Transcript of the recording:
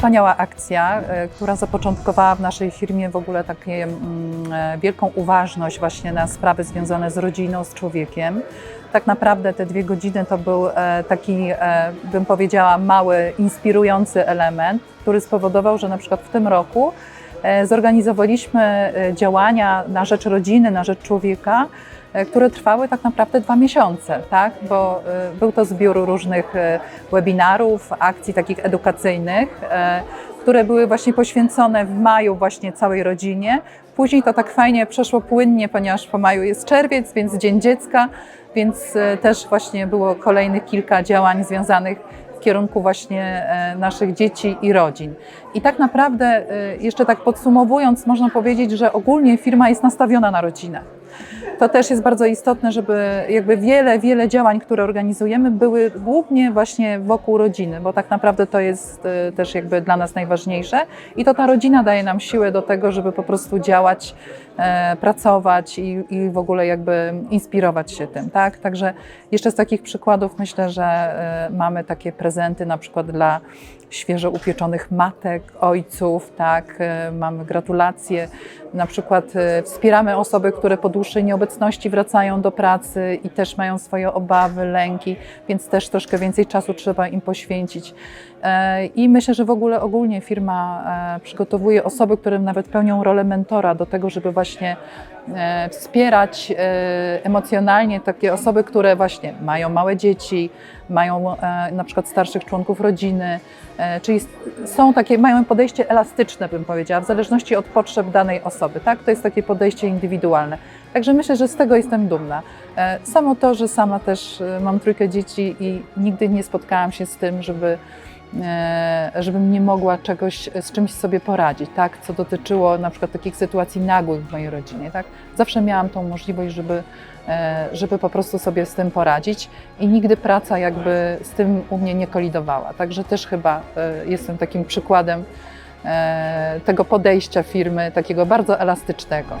wspaniała akcja, e, która zapoczątkowała w naszej firmie w ogóle taką wielką uważność właśnie na sprawy związane z rodziną, z człowiekiem. Tak naprawdę te dwie godziny to był e, taki, e, bym powiedziała, mały, inspirujący element, który spowodował, że na przykład w tym roku e, zorganizowaliśmy e, działania na rzecz rodziny, na rzecz człowieka, e, które trwały tak naprawdę dwa miesiące, tak? bo e, był to zbiór różnych e, webinarów, akcji takich edukacyjnych, e, które były właśnie poświęcone w maju właśnie całej rodzinie. Później to tak fajnie przeszło płynnie, ponieważ po maju jest czerwiec, więc Dzień Dziecka, więc e, też właśnie było kolejnych kilka działań związanych w kierunku właśnie e, naszych dzieci i rodzin. I tak naprawdę, e, jeszcze tak podsumowując, można powiedzieć, że ogólnie firma jest nastawiona na rodzinę. To też jest bardzo istotne, żeby jakby wiele, wiele działań, które organizujemy, były głównie właśnie wokół rodziny, bo tak naprawdę to jest e, też jakby dla nas najważniejsze. I to ta rodzina daje nam siłę do tego, żeby po prostu działać, e, pracować i, i w ogóle jakby inspirować się tym, tak? Także jeszcze z takich przykładów myślę, że e, mamy takie prezenty na przykład dla świeżo upieczonych matek, ojców, tak, e, mamy gratulacje, na przykład wspieramy osoby, które po dłuższej nieobecności wracają do pracy i też mają swoje obawy, lęki, więc też troszkę więcej czasu trzeba im poświęcić. E, I myślę, że w ogóle ogólnie firma e, przygotowuje osoby, które nawet pełnią rolę mentora do tego, żeby właśnie wspierać e, emocjonalnie takie osoby, które właśnie mają małe dzieci, mają e, na przykład starszych członków rodziny, e, czyli są takie, mają podejście elastyczne, bym powiedziała, w zależności od potrzeb danej osoby, tak? To jest takie podejście indywidualne. Także myślę, że z tego jestem dumna. E, Samo to, że sama też e, mam trójkę dzieci i nigdy nie spotkałam się z tym, żeby e, żebym nie mogła czegoś, z czymś sobie poradzić, tak? Co dotyczyło na przykład takich sytuacji nagłych w mojej rodzinie, tak? Zawsze miałam tą możliwość, żeby, e, żeby po prostu sobie z tym poradzić i nigdy praca jakby z tym u mnie nie kolidowała. Także też chyba e, jestem takim przykładem e, tego podejścia firmy, takiego bardzo elastycznego.